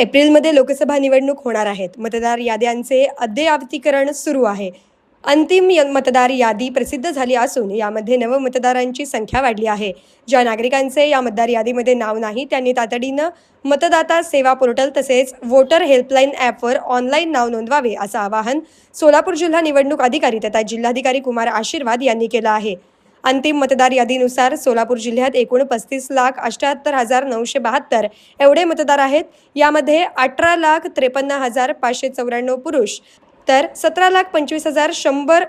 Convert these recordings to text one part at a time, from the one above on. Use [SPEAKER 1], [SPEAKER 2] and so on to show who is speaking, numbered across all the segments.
[SPEAKER 1] एप्रिलमध्ये लोकसभा निवडणूक होणार आहेत. मतदार याद्यांचे अद्ययावतीकरण सुरू आहे. अंतिम य- मतदार यादी प्रसिद्ध झाली असून यामध्ये नवमतदारांची संख्या वाढली आहे. ज्या नागरिकांचे या मतदार यादीमध्ये नाव नाही त्यांनी तातडीनं मतदाता सेवा पोर्टल तसेच वोटर हेल्पलाईन ॲपवर ऑनलाईन नाव नोंदवावे असं आवाहन सोलापूर जिल्हा निवडणूक अधिकारी तथा जिल्हाधिकारी कुमार आशीर्वाद यांनी केलं आहे. अंतिम मतदार यादीनुसार सोलापूर जिल्ह्यात एकूण पस्तीस लाख अष्ट्याहत्तर हजार नऊशे बहात्तर एवढे मतदार आहेत. यामध्ये अठरा लाख त्रेपन्न हजार पाचशे चौऱ्याण्णव पुरुष तर सतरा लाख पंचवीस हजार शंभर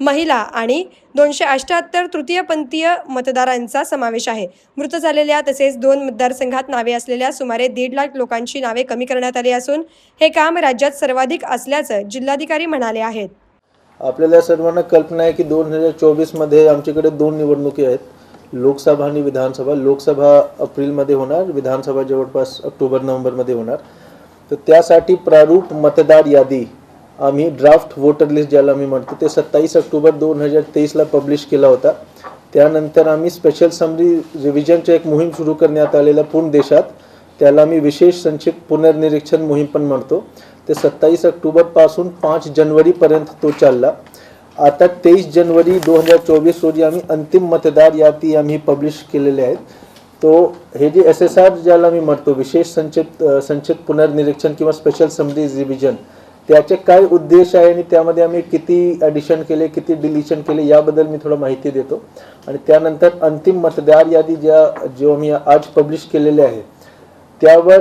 [SPEAKER 1] महिला आणि दोनशे अष्ट्याहत्तर तृतीयपंथीय मतदारांचा समावेश आहे. मृत झालेल्या तसेच दोन मतदारसंघात नावे असलेल्या सुमारे दीड लाख लोकांची नावे कमी करण्यात आली असून हे काम राज्यात सर्वाधिक असल्याचं जिल्हाधिकारी म्हणाले आहेत.
[SPEAKER 2] आपल्याला सर्वांना कल्पना आहे की दोन हजार चोवीसमध्ये आमच्याकडे दोन निवडणुकी आहेत. लोकसभा आणि विधानसभा. लोकसभा एप्रिलमध्ये होणार विधानसभा जवळपास ऑक्टोबर नोव्हेंबरमध्ये होणार. तर त्यासाठी प्रारूप मतदार यादी आम्ही ड्राफ्ट वोटर लिस्ट ज्याला आम्ही म्हणतो ते सत्तावीस ऑक्टोबर दोन हजार तेवीसला पब्लिश केला होता. त्यानंतर आम्ही स्पेशल समरी रिव्हिजनची एक मोहीम सुरू करण्यात आलेला पूर्ण देशात. त्याला आम्ही विशेष संक्षिप्त पुनर्निरीक्षण मोहीम पण म्हणतो. ते सत्तावीस ऑक्टोबरपासून पाच जनवरीपर्यंत तो चालला. आता तेवीस जानेवारी दोन हजार चोवीस रोजी आम्ही अंतिम मतदार यादी आम्ही पब्लिश केलेले आहेत. तो हे जे एस एस आर ज्याला मी म्हणतो विशेष संचित संचित पुनर्निरीक्षण किंवा स्पेशल समरी रिव्हिजन त्याचे काय उद्देश आहे आणि त्यामध्ये आम्ही किती ॲडिशन केले किती डिलिशन केले याबद्दल मी थोडं माहिती देतो. आणि त्यानंतर अंतिम मतदार यादी ज्या जो आम्ही आज पब्लिश केलेले आहे त्यावर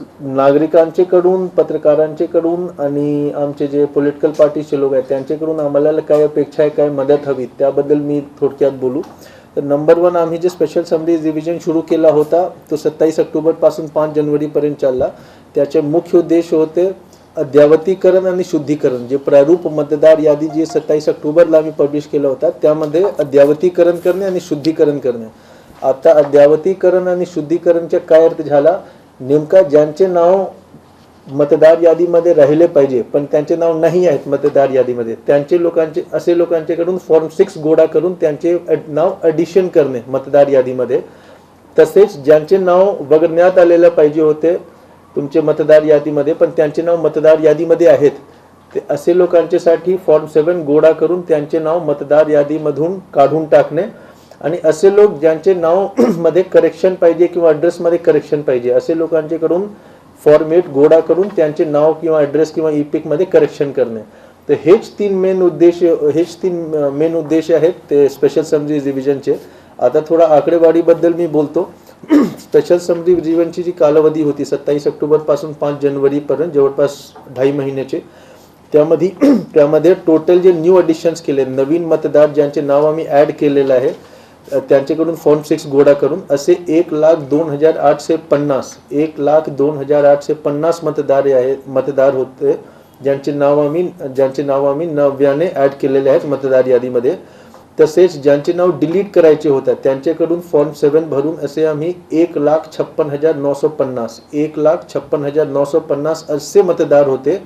[SPEAKER 2] नागरिकांचे कडून पत्रकारांचे कडून आणि आमचे जे पॉलिटिकल पार्टीचे लोक आहेत त्यांच्याकडून आम्हाला काय अपेक्षा आहे काय मदत हवी त्याबद्दल मी थोडक्यात बोलू. तर नंबर वन आम्ही जे स्पेशल समरीज रिव्हिजन सुरू केला होता तो सत्तावीस ऑक्टोबरपासून पाच जानेवारीपर्यंत चालला. त्याचे मुख्य उद्देश होते अद्यावतीकरण आणि शुद्धीकरण. जे प्रारूप मतदार यादी जी सत्तावीस ऑक्टोबरला आम्ही पब्लिश केला होता त्यामध्ये अद्यावतीकरण करणे आणि शुद्धीकरण करणे. आता अद्यावतीकरण आणि शुद्धीकरणचा काय अर्थ झाला? नेमका ज्यांचे नाव मतदार यादीमध्ये राहिले पाहिजे पण त्यांचे नाव नाही आहेत मतदार यादीमध्ये. त्यांचे लोकांचे असे लोकांच्याकडून फॉर्म सिक्स गोळा करून त्यांचे नाव ॲडिशन करणे मतदार यादीमध्ये. तसेच ज्यांचे नाव बघण्यात आलेलं पाहिजे होते तुमचे मतदार यादीमध्ये पण त्यांचे नाव मतदार यादीमध्ये आहेत. ते असे लोकांच्यासाठी फॉर्म सेवन गोळा करून त्यांचे नाव मतदार यादीमधून काढून टाकणे आणि असे लोक ज्यांचे नाव मध्ये करेक्शन पाहिजे किंवा ॲड्रेसमध्ये करेक्शन पाहिजे असे लोकांच्याकडून फॉर्मेट गोळा करून त्यांचे नाव किंवा ॲड्रेस किंवा ई मध्ये करेक्शन करणे. तर हेच तीन मेन उद्देश हेच तीन मेन उद्देश आहेत ते स्पेशल समजी रिव्हिजनचे आता थोडा आकडेवारीबद्दल मी बोलतो. स्पेशल समजी रिव्हिजनची जी कालावधी होती सत्तावीस ऑक्टोबरपासून पाच जानेवारीपर्यंत जवळपास ढाई महिन्याचे. त्यामध्ये त्यामध्ये टोटल जे न्यू अडिशन्स केले नवीन मतदार ज्यांचे नाव आम्ही ॲड केलेलं आहे त्यांच्याकडून फॉर्म सिक्स गोळा करून असे एक लाख दोन हजार आठशे पन्नास एक लाख दोन हजार आठशे पन्नास मतदार आहेत मतदार होते. ज्यांचे नाव आम्ही ज्यांचे नाव आम्ही नव्याने ॲड केलेले आहेत मतदार यादीमध्ये. तसेच ज्यांचे नाव डिलीट करायचे होतात त्यांच्याकडून फॉर्म सेवन भरून असे आम्ही एक लाख छप्पन हजार नऊशे पन्नास एक लाख छप्पन हजार नऊशे पन्नास असे मतदार होते.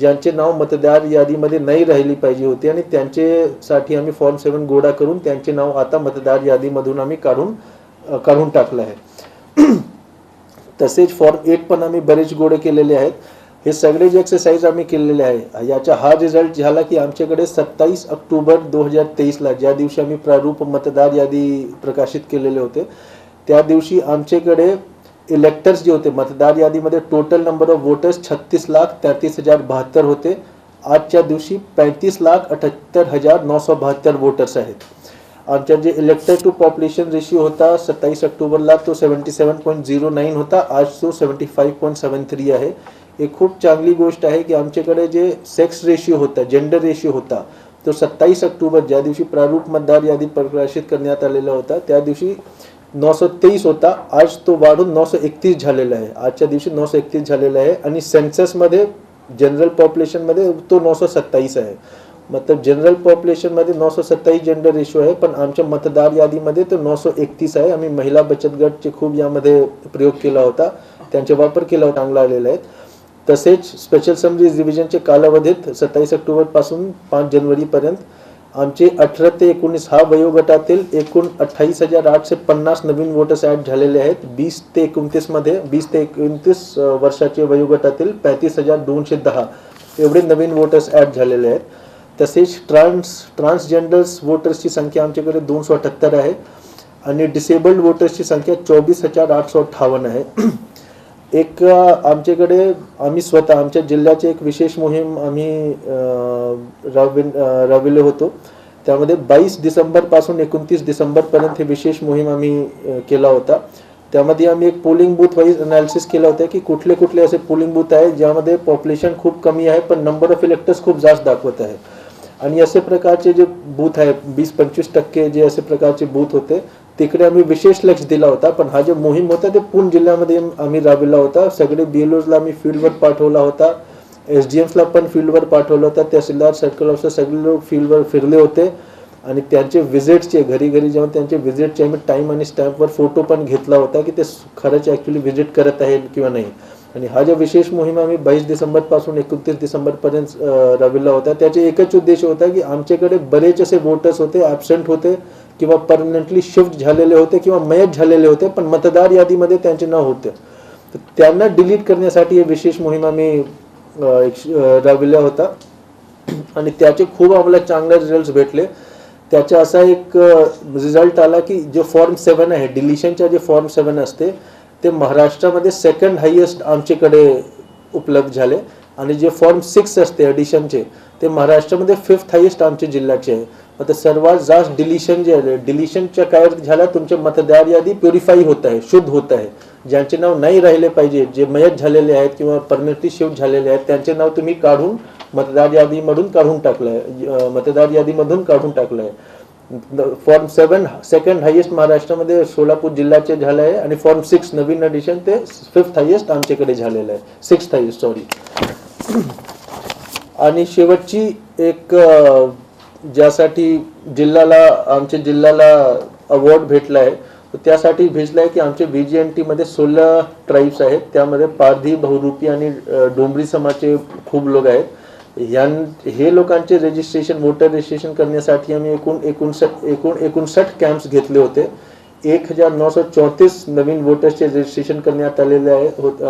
[SPEAKER 2] ज्यांचे नाव मतदार यादीमध्ये नाही राहिली पाहिजे होती आणि त्यांच्यासाठी आम्ही फॉर्म सेवन गोळा करून त्यांचे नाव आता मतदार यादीमधून आम्ही काढून काढून टाकलं आहे. तसेच फॉर्म एट पण आम्ही बरेच गोळे केलेले आहेत. हे सगळे जे एक्सरसाइज आम्ही केलेले आहे याचा हा रिझल्ट झाला की आमच्याकडे सत्तावीस ऑक्टोबर दोन हजार तेवीसला ज्या दिवशी आम्ही प्रारूप मतदार यादी प्रकाशित केलेले होते त्या दिवशी आमच्याकडे इलेक्टर्स जे होते मतदार यादीमध्ये टोटल नंबर ऑफ वोटर्स छत्तीस लाख तेहतीस हजार बहात्तर होते. आजच्या दिवशी पैंतीस लाख अठ्याहत्तर हजार नऊशे बहात्तर वोटर्स आहेत. आमच्या जे इलेक्टर टू पॉप्युलेशन रेशिओ होता सत्तावीस ऑक्टोबरला तो seventy seven point zero nine होता आज तो seventy five point seven three आहे. एक खूप चांगली गोष्ट आहे की आमच्याकडे जे सेक्स रेशिओ होता जेंडर रेशिओ होता तो सत्तावीस ऑक्टोबर ज्या दिवशी प्रारूप मतदार यादी प्रकाशित करण्यात आलेला होता त्या दिवशी नऊशे तेवीस होता. आज तो वाढून नऊशे एकतीस झालेला आहे. आजच्या दिवशी नऊशे एकतीस झालेला आहे आणि सेन्ससमध्ये जनरल पॉप्युलेशनमध्ये तो नऊशे सत्तावीस आहे. मतलब जनरल पॉप्युलेशनमध्ये नऊशे सत्तावीस जेंडर रेशो आहे पण आमच्या मतदार यादीमध्ये तो नऊशे एकतीस आहे. आम्ही महिला बचत गटचे खूप यामध्ये प्रयोग केला होता. त्यांचा वापर केला होता चांगला आलेला आहे. तसेच स्पेशल समरीज रिव्हिजनच्या कालावधीत सत्तावीस ऑक्टोबरपासून पाच जानेवारीपर्यंत आमचे अठरा ते एकोणीस हा वयोगटातील एकूण अठ्ठावीस हजार आठशे पन्नास नवीन वोटर्स ॲड झालेले आहेत. वीस ते एकोणतीसमध्ये वीस ते एकोणतीस वर्षाचे वयोगटातील पैंतीस हजार दोनशे दहा एवढे नवीन वोटर्स ॲड झालेले आहेत. तसेच ट्रान्स ट्रान्सजेंडर्स वोटर्सची संख्या आमच्याकडे दोनशे अठ्ठ्याहत्तर आहे. आणि डिसेबल्ड वोटर्सची संख्या चोवीस हजार आठशे अठ्ठावन्न आहे. एक आमच्याकडे आम्ही स्वतः आमच्या जिल्ह्याची एक विशेष मोहीम आम्ही अ, राबविन होतो. त्यामध्ये बावीस डिसेंबरपासून एकोणतीस डिसेंबरपर्यंत हे विशेष मोहीम आम्ही केला होता. त्यामध्ये आम्ही एक पोलिंग बूथ वाईज अनालिसिस केलं होतं की कुठले कुठले असे पोलिंग बूथ आहे ज्यामध्ये पॉप्युलेशन खूप कमी आहे पण नंबर ऑफ इलेक्टर्स खूप जास्त दाखवत आहे. आणि असे प्रकारचे जे बूथ आहे वीस पंचवीस टक्के जे असे प्रकारचे बूथ होते तिकडे आम्ही विशेष लक्ष दिला होता पण हा जो मोहीम होता ते पूर्ण जिल्ह्यामध्ये आम्ही राबविला होता. सगळे बी एल ओजला आम्ही फील्डवर पाठवला होता. एस डी एम्सला पण फील्डवर पाठवलं होतं. तहसीलदार सर्कल ऑफिसर सगळे लोक फील्डवर फिरले होते. आणि त्यांचे व्हिजिटचे घरी घरी जाऊन त्यांचे व्हिजिटचे आम्ही टाईम आणि स्टॅम्पवर फोटो पण घेतला होता की ते खरंच ॲक्च्युली व्हिजिट करत आहेत किंवा नाही. आणि हा जो विशेष मोहीम आम्ही बावीस डिसेंबरपासून एकोणतीस डिसेंबर पर्यंत राबविला होता त्याचे एकच उद्देश होता की आमच्याकडे बरेच असे वोटर्स होते ऍबसेंट होते किंवा परमनंटली शिफ्ट झालेले होते किंवा मयत झालेले होते पण मतदार यादीमध्ये त्यांचे नाव होते. तर त्यांना डिलीट करण्यासाठी हे विशेष मोहीम आम्ही राबविला होता. आणि त्याचे खूप आम्हाला चांगले रिझल्ट भेटले. त्याचा असा एक रिझल्ट आला की जो फॉर्म सेवन आहे डिलिशनच्या जे फॉर्म सेवन असते ते महाराष्ट्रामध्ये सेकंड हायेस्ट आमच्याकडे उपलब्ध झाले. आणि जे फॉर्म सिक्स असते ॲडिशनचे ते महाराष्ट्रामध्ये फिफ्थ हायेस्ट आमच्या जिल्ह्याचे आहे. आता सर्वात जास्त डिलिशन जे आहे डिलिशनच्या काय झाल्या तुमचे मतदार यादी प्युरिफाई होत आहे शुद्ध होत आहे. ज्यांचे नाव नाही राहिले पाहिजे जे मयत झालेले आहेत किंवा परमनंटली शिफ्ट झालेले आहेत त्यांचे नाव तुम्ही काढून मतदार यादीमधून काढून टाकलं आहे मतदार यादीमधून काढून टाकलं आहे फॉर्म सेवन सेकंड हायेस्ट महाराष्ट्रामध्ये सोलापूर जिल्ह्याचे झालं आहे आणि फॉर्म सिक्स नवीन एडिशन ते फिफ्थ हायेस्ट आमच्याकडे झालेलं आहे. सिक्स्थ हायेस्ट सॉरी आणि शेवटची एक ज्यासाठी जिल्ह्याला आमच्या जिल्ह्याला अवॉर्ड भेटला आहे तर त्यासाठी भेटला आहे की आमचे बी जी एन टीमध्ये सोळा ट्राईब्स आहेत. त्यामध्ये पारधी बहुरूपी आणि डोंबरी समाजचे खूप लोक आहेत. यां हे लोकांचे रजिस्ट्रेशन वोटर रजिस्ट्रेशन करण्यासाठी आम्ही एकूण एकोणसाठ एकूण एकोणसाठ कॅम्प्स घेतले होते. एक हजार नऊशे चौतीस नवीन वोटर्सचे रजिस्ट्रेशन करण्यात आलेले आहे होत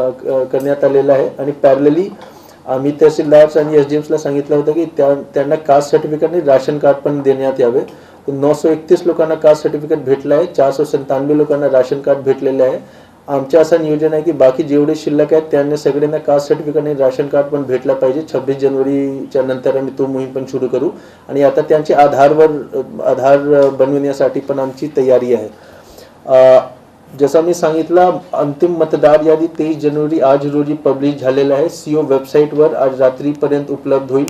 [SPEAKER 2] करण्यात आलेलं आहे. आणि पॅरलली आम्ही तहसीलदार्स आणि एस डी एम्सला सांगितलं होतं की त्या त्यांना कास्ट सर्टिफिकेट आणि राशन कार्ड पण देण्यात यावे. नऊशे एकतीस लोकांना कास्ट सर्टिफिकेट भेटलं आहे. चारशे सत्तावन्न लोकांना राशन कार्ड भेटलेलं आहे. आमच्या असं नियोजन आहे की बाकी जेवढे शिल्लक आहेत त्यांना सगळ्यांना कास्ट सर्टिफिकेट आणि राशन कार्ड पण भेटलं पाहिजे. छब्बीस जानेवारीच्या नंतर आम्ही तो मोहीम पण सुरू करू. आणि आता त्यांचे आधारवर आधार बनविण्यासाठी पण आमची तयारी आहे. जसं मी सांगितलं अंतिम मतदार यादी तेवीस जानेवारी आज रोजी पब्लिश झालेला आहे. सीओ वेबसाईटवर आज रात्रीपर्यंत उपलब्ध होईल.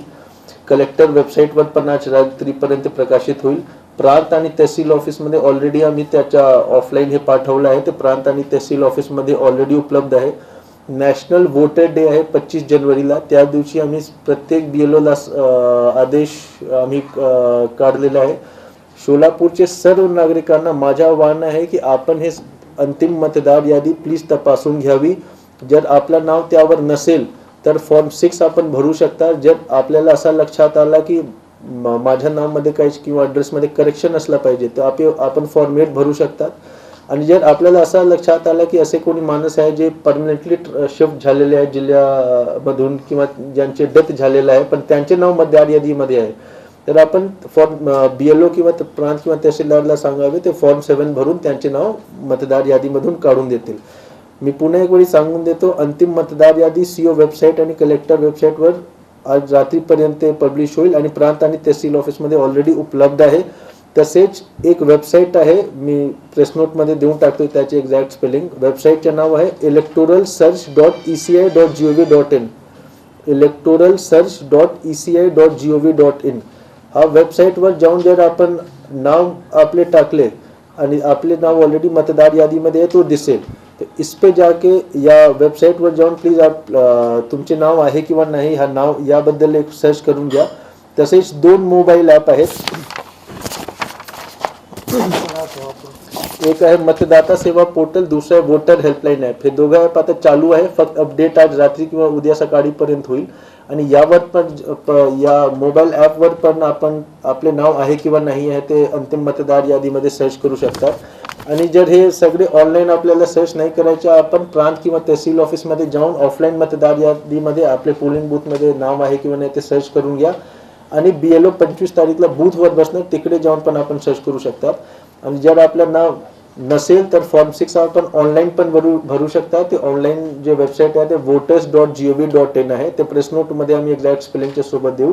[SPEAKER 2] कलेक्टर वेबसाईटवर पण आज रात्रीपर्यंत प्रकाशित होईल. प्रांत आणि तहसील ऑफिसमध्ये ऑलरेडी आम्ही त्याच्या ऑफलाईन हे पाठवलं आहे. ते प्रांत आणि तहसील ऑफिसमध्ये ऑलरेडी उपलब्ध आहे. नॅशनल वोटर डे आहे पच्चीस जानेवारीला. त्या दिवशी आम्ही प्रत्येक बी एल ओला आदेश आम्ही काढलेला आहे. सोलापूरचे सर्व नागरिकांना माझं आव्हान आहे की आपण हे अंतिम मतदार यादी प्लीज तपासून घ्यावी. जर आपलं नाव त्यावर नसेल तर फॉर्म सिक्स आपण भरू शकता. जर आपल्याला असा लक्षात आला की माझ्या नावामध्ये काही किंवा ॲड्रेसमध्ये करेक्शन असला पाहिजे तर आप आपण फॉर्मेट भरू शकतात. आणि जर आपल्याला असा लक्षात आलं की असे कोणी माणूस आहे जे परमनंटली शिफ्ट झालेले आहे जिल्ह्यामधून किंवा ज्यांचे डेथ झालेलं आहे पण त्यांचे नाव मतदार यादीमध्ये आहे. तर आपण फॉर्म बी एल ओ किंवा प्रांत किंवा तहसीलदारला सांगावे ते फॉर्म सेवन भरून त्यांचे नाव मतदार यादीमधून काढून देतील. मी पुन्हा एक वेळी सांगून देतो अंतिम मतदार यादी सीओ वेबसाईट आणि कलेक्टर वेबसाईटवर आज रात्रीपर्यंत पब्लिश होईल आणि प्रांत आणि तहसील ऑफिसमध्ये ऑलरेडी उपलब्ध आहे. तसेच एक वेबसाईट आहे मी प्रेस नोटमध्ये देऊन टाकतो त्याचे एक्झॅक्ट स्पेलिंग वेबसाईटचे नाव आहे electoral search dot E C I dot G O V dot in electoral search dot E C I dot G O V dot in हा वेबसाईटवर जाऊन जर आपण नाव आपले टाकले आणि आपले नाव ऑलरेडी मतदार यादीमध्ये आहे तो दिसेल. तर इस पे जाके या वेबसाईटवर जाऊन प्लीज आप तुमचे नाव आहे किंवा नाही हा नाव याबद्दल एक सर्च करून घ्या. तसेच दोन मोबाईल ॲप आहेत. एक आहे मतदाता सेवा पोर्टल दुसरं आहे वोटर हेल्पलाईन ॲप हे दोघं ॲप आता चालू आहे फक्त अपडेट आज रात्री किंवा उद्या सकाळीपर्यंत होईल. आणि यावर पण या मोबाईल ॲपवर पण आपण आपले नाव आहे किंवा नाही आहे ते अंतिम मतदार यादीमध्ये सर्च करू शकतात आणि जर हे सगळे ऑनलाईन आपल्याला सर्च नाही करायचे आपण प्रांत किंवा तहसील ऑफिसमध्ये जाऊन ऑफलाईन मतदार यादीमध्ये आपले पोलिंग बूथमध्ये नाव आहे किंवा नाही ते सर्च करून घ्या. आणि बी एल ओ पंचवीस तारीखला बूथवर बसणं तिकडे जाऊन पण आपण सर्च करू शकतात. आणि जर आपलं नाव नसेल तर फॉर्म सिक्स आपण ऑनलाईन पण भरू भरू शकता. ते ऑनलाईन जे वेबसाईट आहे ते voters dot G O V dot in आहे. ते प्रेस नोटमध्ये आम्ही एक्झॅक्ट स्पेलिंगच्या सोबत देऊ.